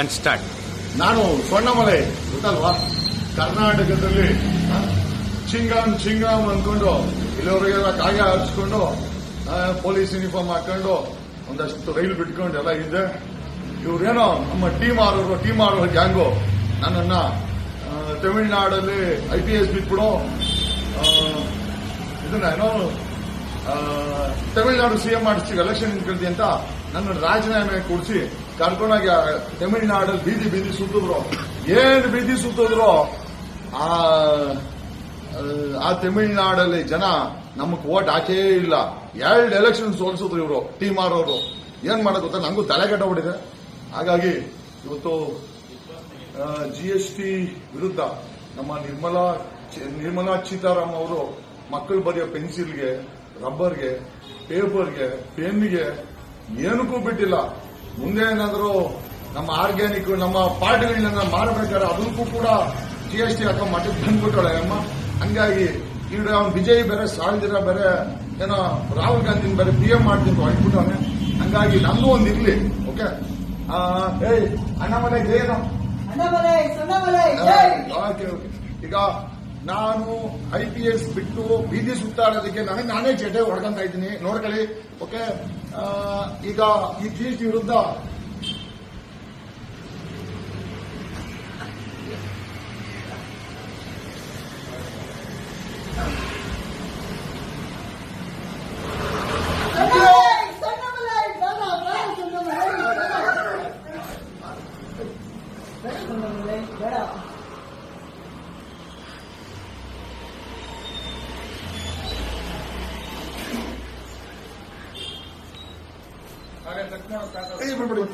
One start ನಾನು ಸ್ವರ್ಣಮಲೆ, ಗೊತ್ತಲ್ವಾ? ಕರ್ನಾಟಕದಲ್ಲಿ ಚಿಂಗಾಮ್ ಚಿಂಗಾಮ್ ಅನ್ಕೊಂಡು, ಇಲ್ಲಿವರೆಗೆಲ್ಲ ಕಾಯ ಹಚ್ಕೊಂಡು ಪೊಲೀಸ್ ಯೂನಿಫಾರ್ಮ್ ಹಾಕೊಂಡು, ಒಂದಷ್ಟು ರೈಲು ಬಿಟ್ಕೊಂಡು ಎಲ್ಲ ಇದ್ದೆ. ಇವ್ರೇನೋ ನಮ್ಮ ಟೀಮ್ ಆರೋರು ಟೀಮ್ ಆರೋರು ಗ್ಯಾಂಗು ನನ್ನನ್ನ ತಮಿಳುನಾಡಲ್ಲಿ ಐ ಪಿ ಎಸ್ ಬಿಟ್ಬಿಡು. ಇದನ್ನ ಏನೋ ತಮಿಳುನಾಡು ಸಿಎಂ ಮಾಡಿಸ್ತೀವಿ ಎಲೆಕ್ಷನ್ ನಿಂತ್ಕೊಳ್ತಿ ಅಂತ. ನನ್ನ ರಾಜೀನಾಮೆ ಕೊಡಿಸಿ ಕರ್ಕೊಂಡಾಗ ತಮಿಳುನಾಡಲ್ಲಿ ಬೀದಿ ಬೀದಿ ಸುತ್ತಿದ್ರು. ಏನು ಬೀದಿ ಸುತ್ತಿದ್ರು? ಆ ತಮಿಳ್ನಾಡಲ್ಲಿ ಜನ ನಮಗೆ ಓಟ್ ಹಾಕೇ ಇಲ್ಲ. ಎರಡು ಎಲೆಕ್ಷನ್ ಸೋಲ್ಸಿದ್ರು ಇವರು ಟೀಮ್ ಆರೋರು. ಏನ್ ಮಾಡೋದು ಗೊತ್ತಾ? ನಂಗೂ ತಲೆ ಹಾಗಾಗಿ ಇವತ್ತು ಜಿ ಎಸ್ ಟಿ ವಿರುದ್ಧ ನಮ್ಮ ನಿರ್ಮಲಾ ನಿರ್ಮಲಾ ಸೀತಾರಾಮ್ ಅವರು ಮಕ್ಕಳು ಬರೆಯೋ ಪೆನ್ಸಿಲ್ಗೆ ರಬ್ಬರ್ಗೆ ಪೇಪರ್ಗೆ ಪೆನ್ಗೆ ಏನಕ್ಕೂ ಬಿಟ್ಟಿಲ್ಲ. ಮುಂದೆ ಏನಾದರೂ ನಮ್ಮ ಆರ್ಗ್ಯಾನಿಕ್ ನಮ್ಮ ಪಾರ್ಟಿಗಳನ್ನ ಮಾರಬೇಕಾದ್ರೆ ಅದಕ್ಕೂ ಕೂಡ ಜಿ ಎಸ್ ಟಿ ಹಾಕೋ ಮಠಕ್ಕೆ ಬಂದ್ಬಿಟ್ಟಳೆ ಅಮ್ಮ. ಹಂಗಾಗಿ ಈಗ ಅವ್ನು ವಿಜಯ್ ಬೇರೆ ಸಾಲ್ದಿರ ಬೇರೆ ಏನೋ ರಾಹುಲ್ ಗಾಂಧಿನ ಬೇರೆ ಪಿ ಎಂ ಮಾಡ್ತೀನಿ ಹೊಯ್ಬಿಟ್ಟವನೆ ಹಂಗಾಗಿ ನಂದು ಒಂದು ಇರ್ಲಿ ಓಕೆ ಏಯ್ ಅಣ್ಣ ಮನೆ ಜೈ ಓಕೆ ಓಕೆ ಈಗ ನಾನು ಐ ಪಿ ಎಸ್ ಬಿಟ್ಟು ಬೀದಿ ಸುತ್ತಾಡೋದಕ್ಕೆ ನನಗೆ ನಾನೇ ಚಟೆ ಹೊಡ್ಕೊಂತ ಇದ್ದೀನಿ. ನೋಡ್ಕೊಳ್ಳಿ ಓಕೆ ಈಗ ಈ ಜಿ ಎಸ್ ಟಿ ವಿರುದ್ಧ ಸಣ್ಣಮಲೈ ಸಣ್ಣಮಲೈ ಬಿಡ್ಬಿಡಿ